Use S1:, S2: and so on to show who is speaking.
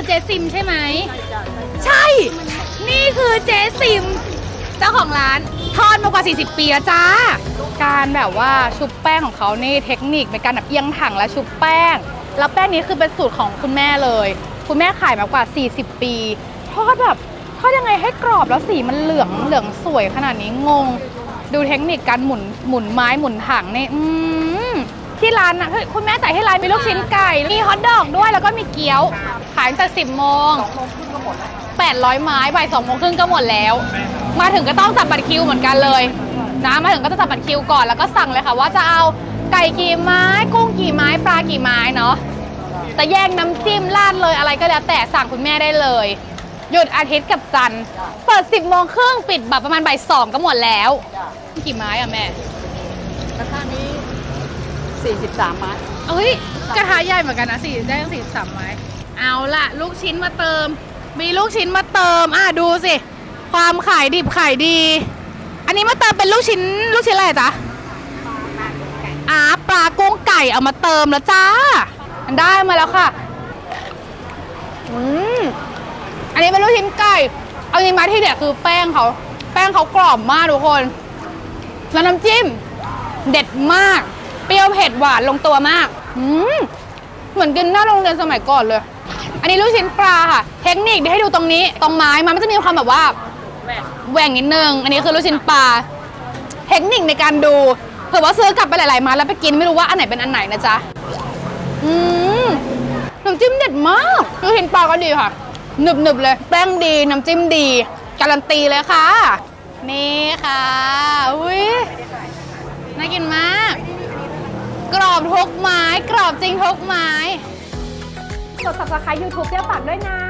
S1: คือเจซิมใช่ไหม ใช่ นี่คือเจซิม เจ้าของร้านทอดมากว่า 40 ปีแล้วจ้า การแบบว่าชุบแป้งของเขานี่เทคนิคในการแบบเอียงถังและชุบแป้ง แล้วแป้งนี้คือเป็นสูตรของคุณแม่เลย คุณแม่ขายมากว่า 40 ปีทอดแบบทอดยังไงให้กรอบแล้วสีมันเหลืองเหลืองสวยขนาดนี้งง ดูเทคนิคการหมุนหมุนไม้หมุนถังนี่อืม ที่ร้านนะคุณแม่จ่ายให้ร้านมีลูกชิ้นไก่ มีฮอทดอกด้วยแล้วก็มีเกี๊ยว ขายตั้งแต่10โมง800ไม้บ่าย2โมงครึ่งก็หมดแล้ว มาถึงก็ต้องจับบัตรคิวเหมือนกันเลยนะมาถึงก็จะจับบัตรคิวก่อนแล้วก็สั่งเลยค่ะ ว่าจะเอาไก่กี่ไม้ กุ้งกี่ไม้ปลากี่ไม้เนาะจะแยกน้ำจิ้มราดเลยอะไรก็แล้วแต่สั่งคุณแม่ได้เลย หยุดอาทิตย์กับจันทร์เปิด 10โมงครึ่งปิดแบบประมาณบ่ายสองก็หมดแล้ว กี่ไม้อะแม่
S2: กระทะนี้ 43 ไม้
S1: เอ้ยกระทะใหญ่เหมือนกันนะสี่ได้ตั้งสี่สามไม้ เอาละลูกชิ้นมาเติม มีลูกชิ้นมาเติม อะดูสิ ความขายดิบขายดี อันนี้มาเติมเป็นลูกชิ้นลูกชิ้นอะไรจ๊ะอ่าปลากุ้งไก่เอามาเติมแล้วจ้า ได้มาแล้วค่ะ อืมอันนี้เป็นลูกชิ้นไก่ เอาจริงมาที่เด็ดคือแป้งเขาแป้งเขากรอบมากทุกคน แล้วน้ำจิ้ม เด็ดมากเปรี้ยวเผ็ดหวานลงตัวมากอืมเหมือนกินหน้าโรงเรียนสมัยก่อนเลย อันนี้ลูกชิ้นปลาค่ะ เทคนิคที่ให้ดูตรงนี้ ตรงไม้มันมันจะมีความแบบว่าแหว่งนิดนึง อันนี้คือลูกชิ้นปลา เทคนิคในการดูเผื่อว่าซื้อกลับไปหลายๆมาแล้วไปกินไม่รู้ว่าอันไหนเป็นอันไหนนะจ๊ะ อืมน้ำจิ้มเด็ดมาก ลูกชิ้นปลาก็ดีค่ะ หนึบๆเลย แป้งดี น้ำจิ้มดี การันตีเลยค่ะ นี่ค่ะ อุ้ยน่ากินมาก อบทุกไม้ กรอบจริงทุกไม้ กด subscribe YouTube เจ้าปากด้วยนะ